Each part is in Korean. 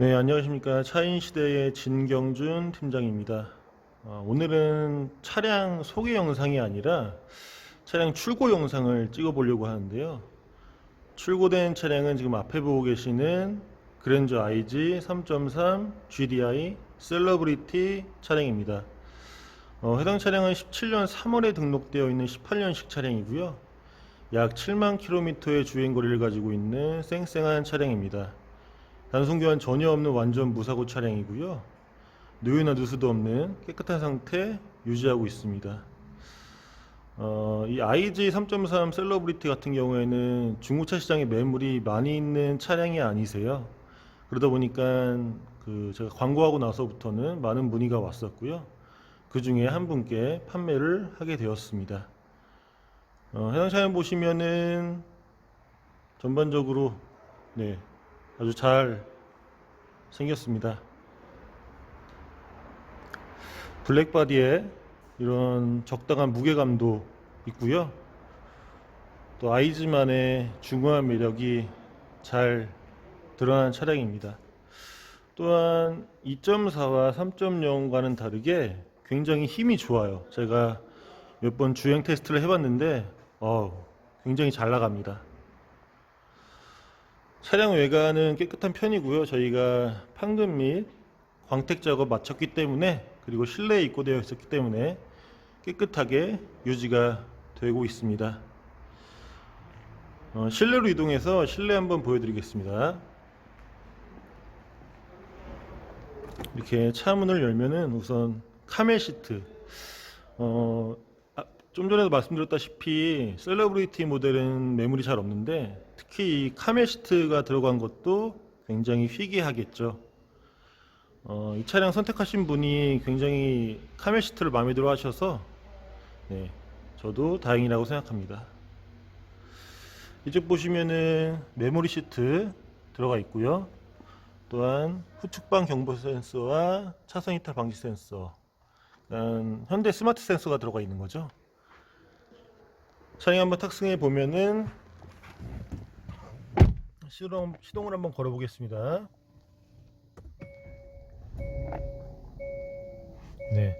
네, 안녕하십니까. 차인시대의 진경준 팀장입니다. 어, 오늘은 차량 소개 영상이 아니라 차량 출고 영상을 찍어 보려고 하는데요. 출고된 차량은 지금 앞에 보고 계시는 그랜저 IG 3.3 GDI 셀러브리티 차량입니다. 어, 해당 차량은 17년 3월에 등록되어 있는 18년식 차량이고요. 약 7만 킬로미터의 주행거리를 가지고 있는 쌩쌩한 차량입니다. 단순 교환 전혀 없는 완전 무사고 차량이고요. 누유나 누수도 없는 깨끗한 상태 유지하고 있습니다. 어, 이 IG 3.3 셀러브리티 같은 경우에는 중고차 시장에 매물이 많이 있는 차량이 아니세요. 그러다 보니까 그 제가 광고하고 나서부터는 많은 문의가 왔었고요. 그 중에 한 분께 판매를 하게 되었습니다. 어, 해당 차량 보시면은 전반적으로 네 아주 잘 생겼습니다. 블랙바디에 이런 적당한 무게감도 있고요. 또 아이즈만의 중후한 매력이 잘 드러난 차량입니다. 또한 2.4와 3.0과는 다르게 굉장히 힘이 좋아요. 제가 몇 번 주행 테스트를 해봤는데 어, 굉장히 잘 나갑니다. 차량 외관은 깨끗한 편이고요. 저희가 판금 및 광택 작업 마쳤기 때문에 그리고 실내에 입고되어 있었기 때문에 깨끗하게 유지가 되고 있습니다. 어, 실내로 이동해서 실내 한번 보여드리겠습니다. 이렇게 차 문을 열면은 우선 카멜 시트. 어, 아, 좀 전에도 말씀드렸다시피 셀러브리티 모델은 매물이 잘 없는데 특히 이 카멜 시트가 들어간 것도 굉장히 희귀하겠죠. 어, 이 차량 선택하신 분이 굉장히 카멜 시트를 마음에 들어 하셔서 네, 저도 다행이라고 생각합니다. 이쪽 보시면은 메모리 시트 들어가 있고요. 또한 후측방 경보 센서와 차선 이탈 방지 센서, 현대 스마트 센서가 들어가 있는 거죠. 차량 한번 탑승해 보면은 시동, 시동을 한번 걸어 보겠습니다. 네.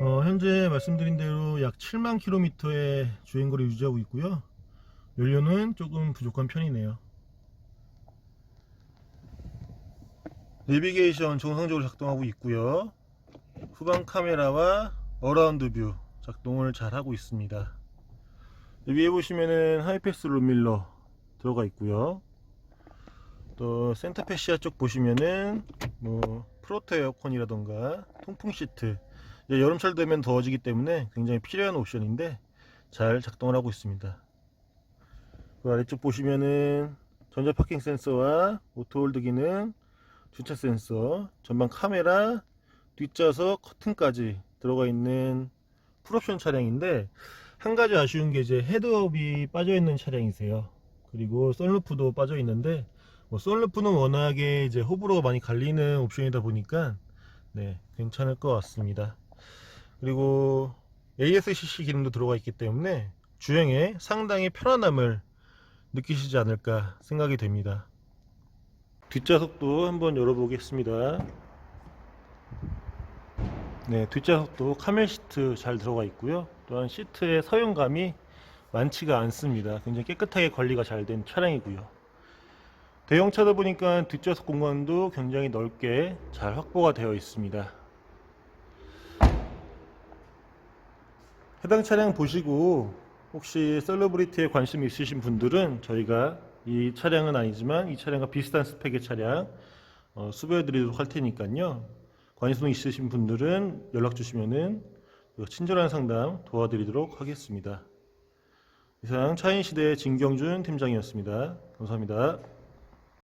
어, 현재 말씀드린 대로 약 7만 킬로미터의 주행거리 유지하고 있고요. 연료는 조금 부족한 편이네요. 내비게이션 정상적으로 작동하고 있고요. 후방 카메라와 어라운드 뷰 작동을 잘 하고 있습니다. 위에 보시면은 하이패스 룸밀러 들어가 있고요. 또 센터페시아 쪽 보시면은 뭐 프로토 에어컨이라던가 통풍 시트 여름철 되면 더워지기 때문에 굉장히 필요한 옵션인데 잘 작동을 하고 있습니다. 그 아래쪽 보시면은 전자 파킹 센서와 오토홀드 기능, 주차 센서, 전방 카메라, 뒷좌석 커튼까지 들어가 있는 풀옵션 차량인데 한 가지 아쉬운 게 이제 헤드업이 빠져 있는 차량이세요. 그리고 썬루프도 빠져 있는데 뭐 썬루프는 워낙에 이제 호불호가 많이 갈리는 옵션이다 보니까 네 괜찮을 것 같습니다. 그리고 ASCC 기능도 들어가 있기 때문에 주행에 상당히 편안함을 느끼시지 않을까 생각이 됩니다. 뒷좌석도 한번 열어보겠습니다. 네, 뒷좌석도 카멜 시트 잘 들어가 있고요. 또한 시트의 사용감이 많지가 않습니다. 굉장히 깨끗하게 관리가 잘 된 차량이고요. 대형차다 보니까 뒷좌석 공간도 굉장히 넓게 잘 확보가 되어 있습니다. 해당 차량 보시고 혹시 셀러브리티에 관심 있으신 분들은 저희가 이 차량은 아니지만 이 차량과 비슷한 스펙의 차량 어, 수배해 드리도록 할 테니까요. 관심 있으신 분들은 연락 주시면은 친절한 상담 도와드리도록 하겠습니다. 이상 차인시대 진경준 팀장이었습니다. 감사합니다.